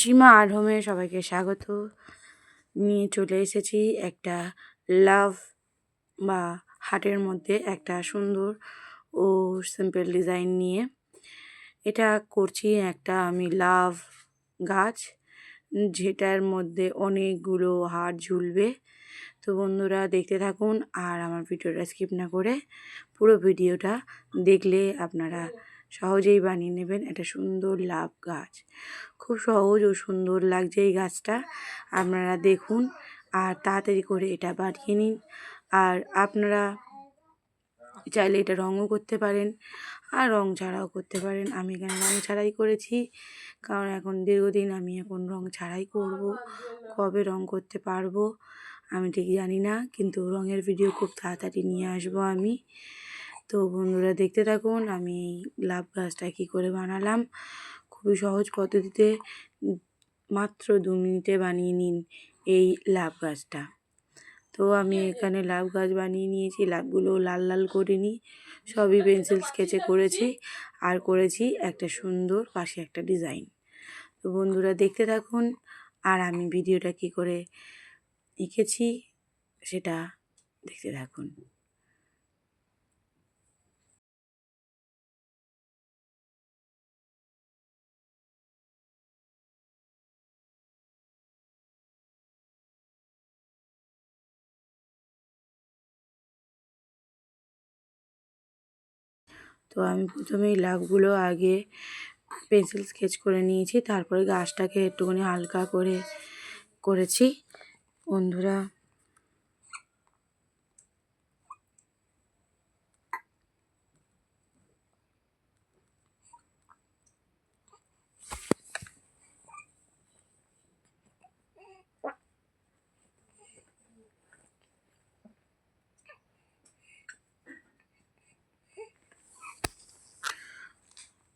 সীমা art হোমে সবাইকে স্বাগত। নিয়ে চলে এসেছি একটা লাভ বা হাটের মধ্যে একটা সুন্দর ও সিম্পল ডিজাইন নিয়ে। এটা করছি একটা আমি লাভ গাছ, যেটার মধ্যে অনেকগুলো হার ঝুলবে। তো বন্ধুরা দেখতে থাকুন আর আমার ভিডিওটা স্কিপ না করে পুরো ভিডিওটা দেখলে আপনারা সহজেই বানিয়ে নেবেন একটা সুন্দর লাভ গাছ। খুব সহজ ও সুন্দর লাগছে এই গাছটা। আপনারা দেখুন আর তাড়াতাড়ি করে এটা বানিয়ে নিন। আর আপনারা চাইলে এটা রঙও করতে পারেন আর রং ছাড়াও করতে পারেন। আমি এখানে রং ছাড়াই করেছি কারণ এখন দীর্ঘদিন আমি এখন রং ছাড়াই করব। কবে রং করতে পারব আমি ঠিক জানি না কিন্তু রঙের ভিডিও খুব তাড়াতাড়ি নিয়ে আসব আমি। তো বন্ধুরা দেখতে থাকুন, আমি লাভ গাছটা কী করে বানালাম। খুবই সহজ পদ্ধতিতে মাত্র দু মিনিটে বানিয়ে নিন এই লাভ গাছটা। তো আমি এখানে লাভ গাছ বানিয়ে নিয়েছি, লাভগুলো লাল লাল করে নিই। সবই পেন্সিল স্কেচে করেছি আর করেছি একটা সুন্দর পাশে একটা ডিজাইন। তো বন্ধুরা দেখতে থাকুন আর আমি ভিডিওটা কি করে এঁকেছি সেটা দেখতে থাকুন। তো আমি প্রথমেই লাভগুলো আগে পেন্সিল স্কেচ করে নিয়েছি, তারপরে গাছটাকে একটুখানি হালকা করে করেছি। বন্ধুরা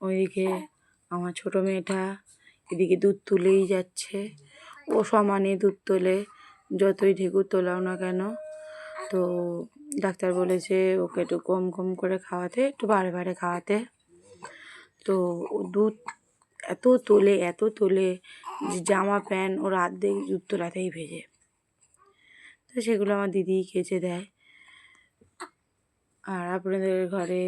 ওইদিকে আমার ছোটো মেয়েটা এদিকে দুধ তুলেই যাচ্ছে। ও সমানে দুধ তোলে, যতই ঢেকুর তোলাও না কেন। তো ডাক্তার বলেছে ওকে একটু কম কম করে খাওয়াতে, একটু বারে বারে খাওয়াতে। তো দুধ এত তোলে এত তোলে যে জামা, প্যান্ট ওর অর্ধেক দুধ তোলাতেই ভেজে। তো সেগুলো আমার দিদি কেচে দেয়। আর আপনাদের ঘরে